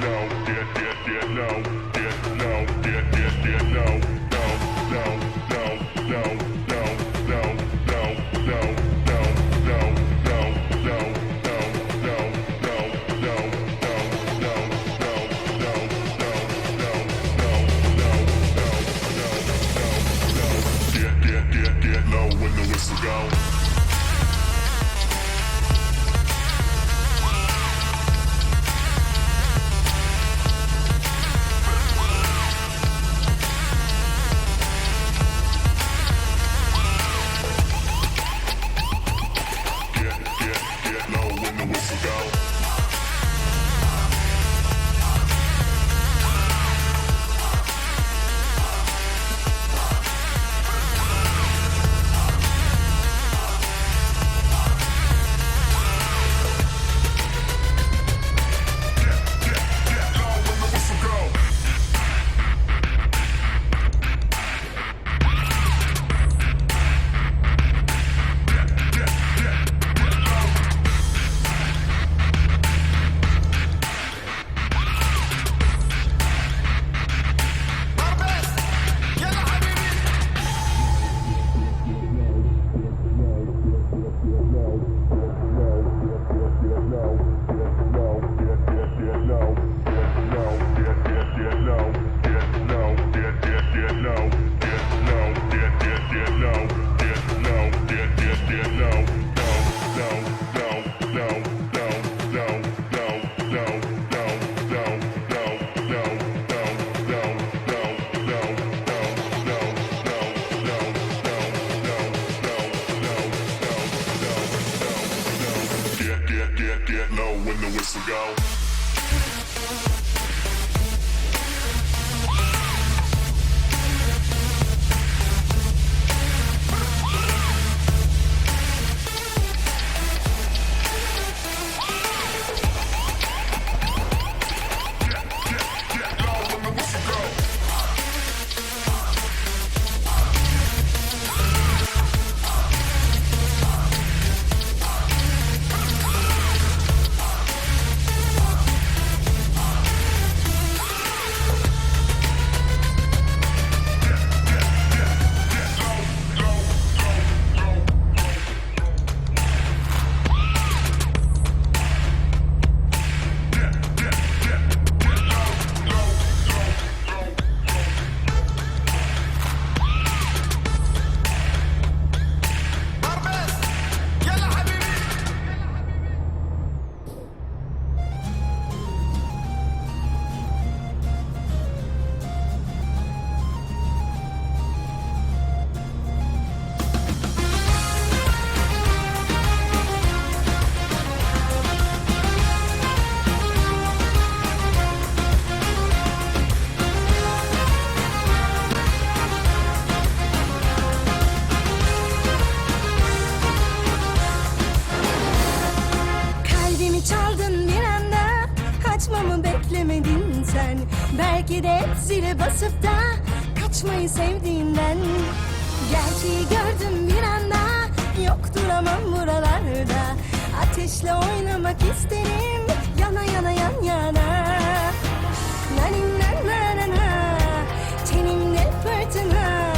no, get, get, get no, get no, get, get, get no. et zile basıp da kaçmayı sevdiğinden Gerçeği gördüm bir anda yok duramam buralarda. Ateşle oynamak isterim yana yana yan yana. Nanin nan na na tenimde fırtına.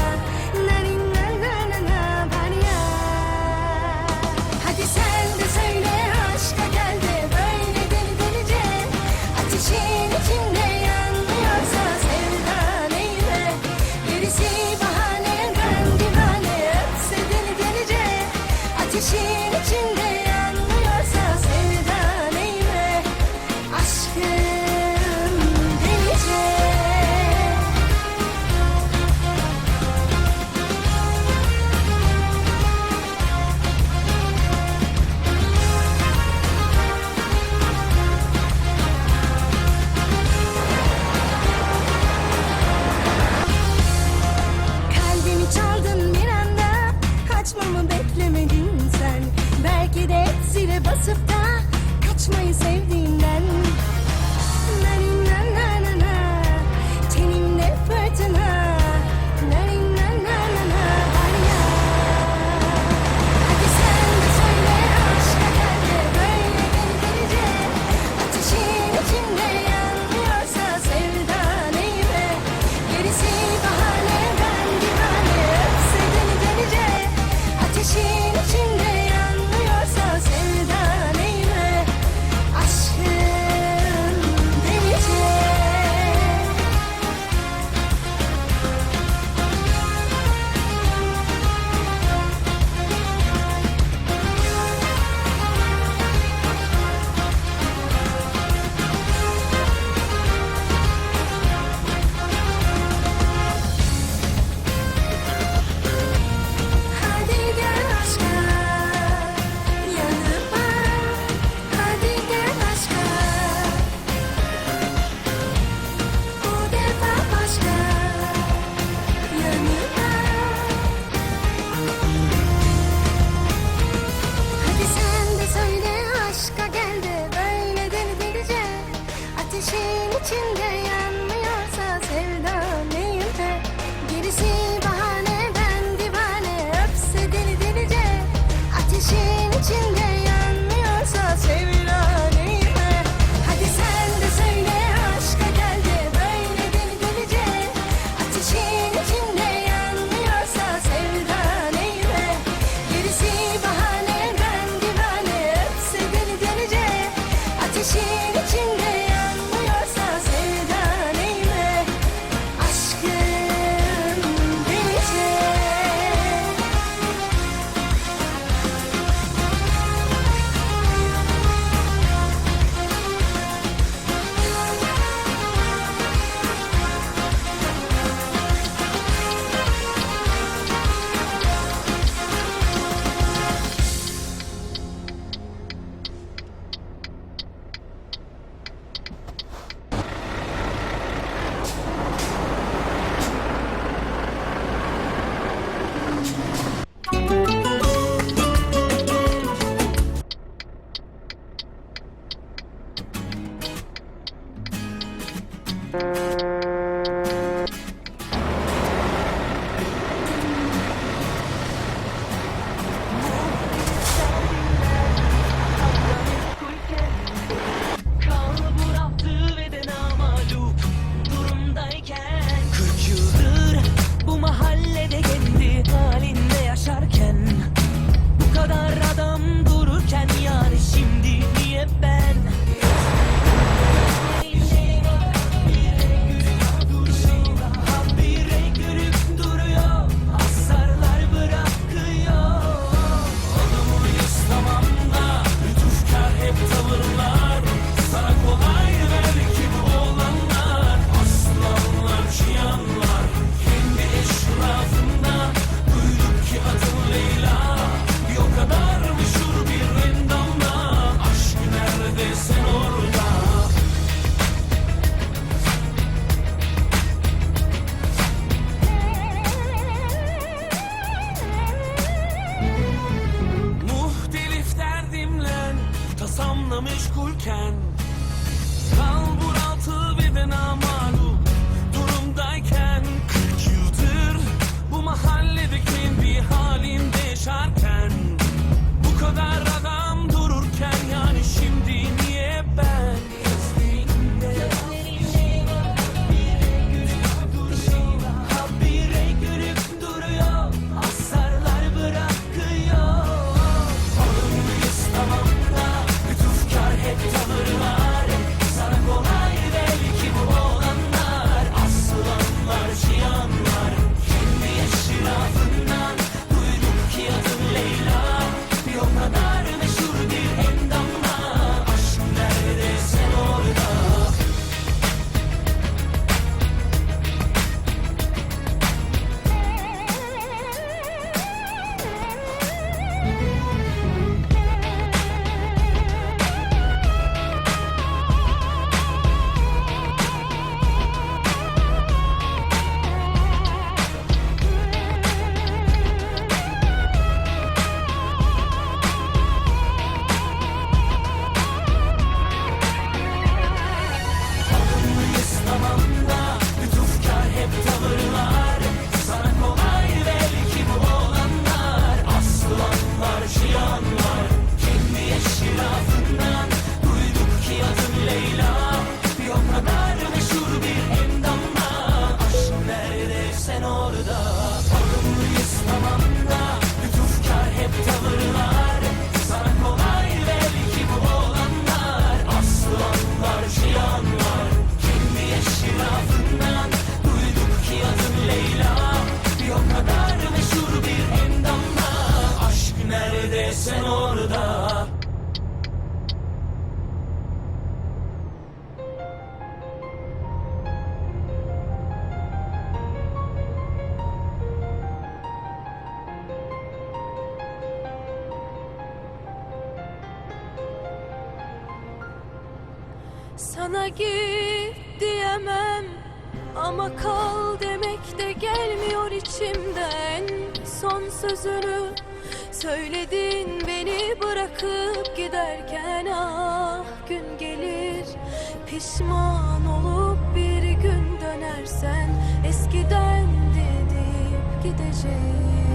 lots of shark Sana git diyemem. Ama kal demek de gelmiyor içimden. Son sözünü söyledin beni bırakıp giderken Ah gün gelir. Pişman olup bir gün dönersen Eskiden de deyip gideceğim.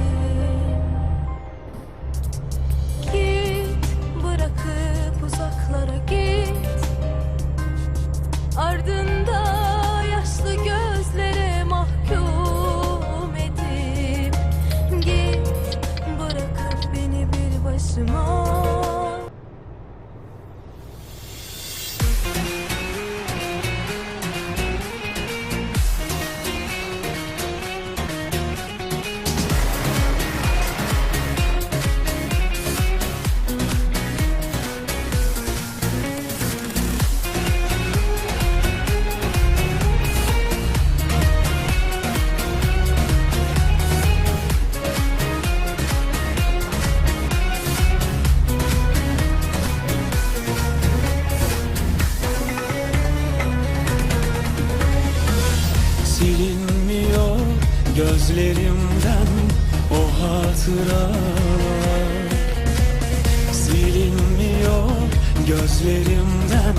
Gözlerimden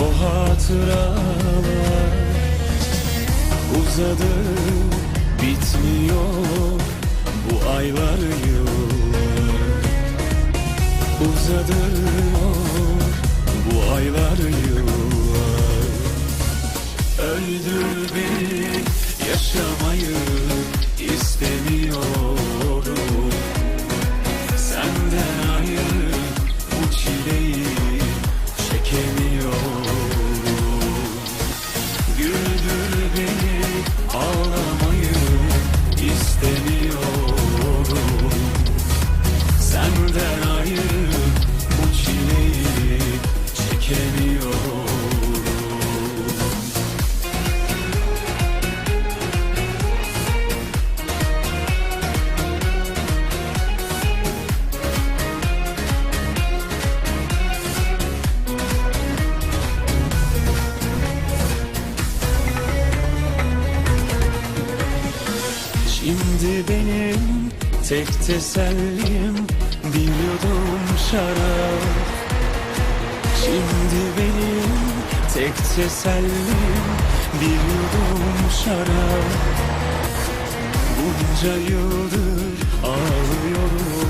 o hatıralar Uzadı bitmiyor bu aylar yıllar Uzadı bu aylar yıllar. Öldür beni yaşamayı istemiyorum Tek tesellim biliyordum şarap. Şimdi benim tek tesellim biliyordum şarap. Bunca yıldır ağlıyorum.